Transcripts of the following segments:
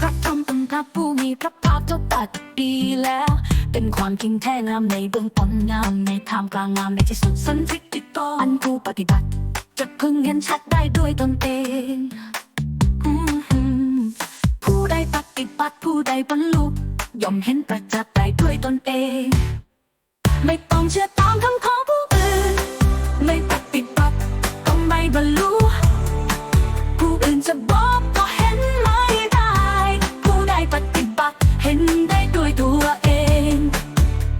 พระธรรมเป็นพระผู้มีพระภาคเจ้าตัดดีแล้ว เป็นความจริงแท้งามในเบื้องต้นงามในทามกลางงามในที่สุดสันติติตอันผู้ปฏิบัติ จะพึงเห็นชัดได้ด้วยตนเองผู้ใดปฏิบัติผู้ใดบรรลุย่อมเห็นประจักษ์ได้ด้วยตนเอง ไม่ต้องเชื่อตามคำของผู้ บรรลุผู้อื่นจะบอกก็เห็นไม่ได้ ผู้ใดปฏิบัติเห็นได้ด้วยตัวเอง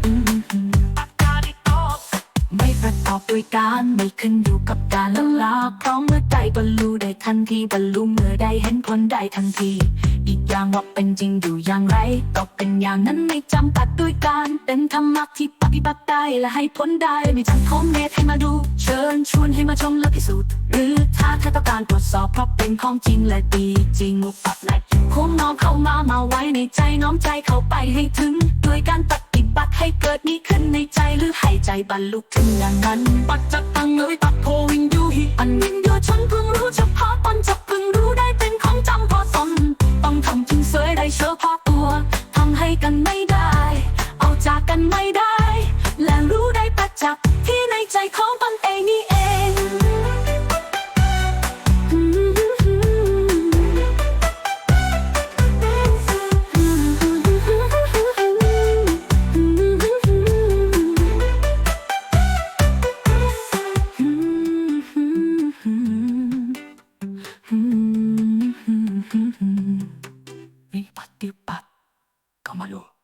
อืมไม่ประกอบด้วยการไม่ขึ้นอยู่กับการละลาเพราะเมื่อใดบรรลุได้ทันทีบรรลุเมื่อใดเห็นผลได้ทันทีอีกอย่างว่าเป็นจริงอยู่อย่างไรก็เป็นอย่างนั้นไม่จำกัดด้วยการเป็นธรรมะที่ ฏิบัติได้และให้ผลได้ไม่จำโคมเนตให้มาดู เชิญชวนให้มาชมและพิสูจน์ หรือถ้าเธอต้องการตรวจสอบเพราะเป็นของจริงและดีจริงอุปไหลโค้งน้อมเข้ามามาไว้ในใจน้อมใจเข้าไปให้ถึงด้วยการปฏิบัติให้เกิดนี้ขึ้นในใจหรือให้ใจบรรลุถึงอย่างนั้น ปัจจักตังเลยปัดโพวิงยูหิอันวินโยช ในใจของตนเองนี่เองปฏิบัติก็มาดู